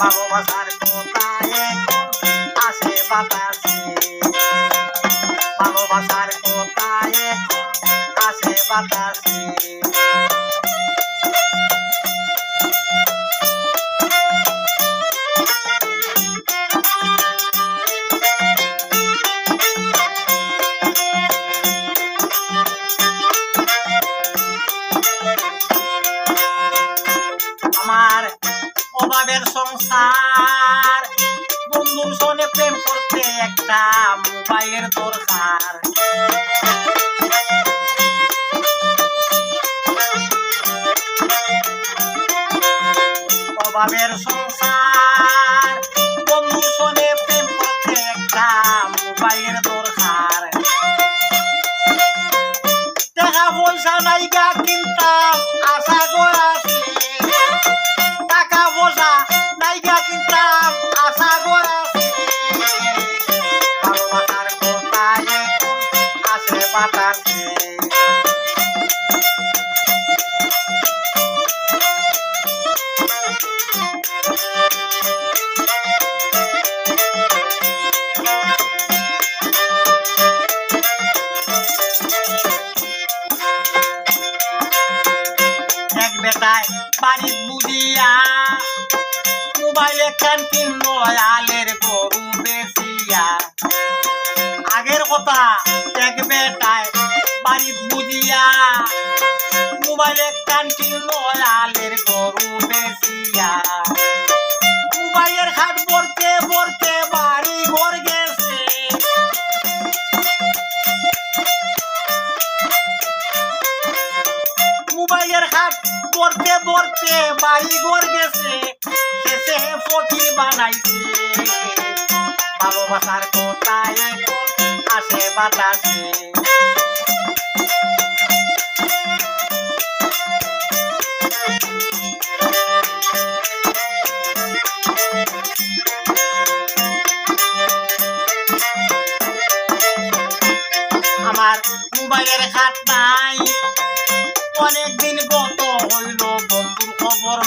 ভালোবাসার কোথায়? এখন আসে বাতাসে। ভালোবাসার কোথায় এখন আসে বাতাসে। অভাবের সংসার। বন্ধুর সনে প্রেম করতে একটা মোবাইলের দরকার। অভাবের সংসার বন্ধুর সনে প্রেম করতে একটা মোবাইলের দরকার। বাড়ি বুঝিয়া মোবাইলে আলের গরু বেশিয়া আগের কথা এক বেটায় বাড়ি বুঝিয়া মোবাইলে কিনলো আলের গরু বেশিয়া মোবাইলের হাট ভরতে ভরতে বাড়ি ঘর গেছে শেষে ফকির বানাইছে। ভালোবাসার কোথায় আসে বাতাসে। আমার মোবাইলের হাট নাই। অনেক দিন গত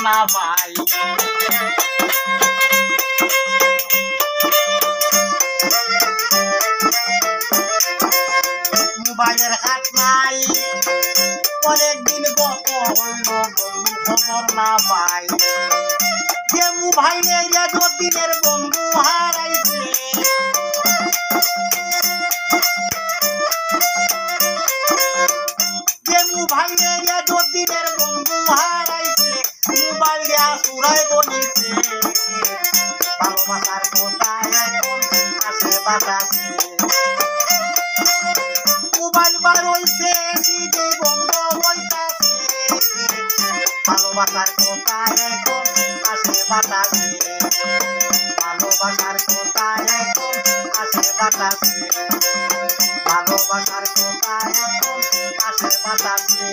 না পাই মোবাইলের হাত নাই। অনেক দিন গত হইল খবর না পাই। যে মোবাইলের দিনের বন্ধু হারাইছে। যে মোবাইলের দিনের বন্ধু হারাইছে। সুরাই বলিছে, ভালোবাসার কোথায় এখন আসে বাতাসে? মোবাইল বার হইছে সিডি বন্ধ হইতাছে। ভালোবাসার কোথায় এখন আসে বাতাসে? ভালোবাসার কোথায় এখন আসে বাতাসে? ভালোবাসার কোথায় এখন আসে বাতাসে?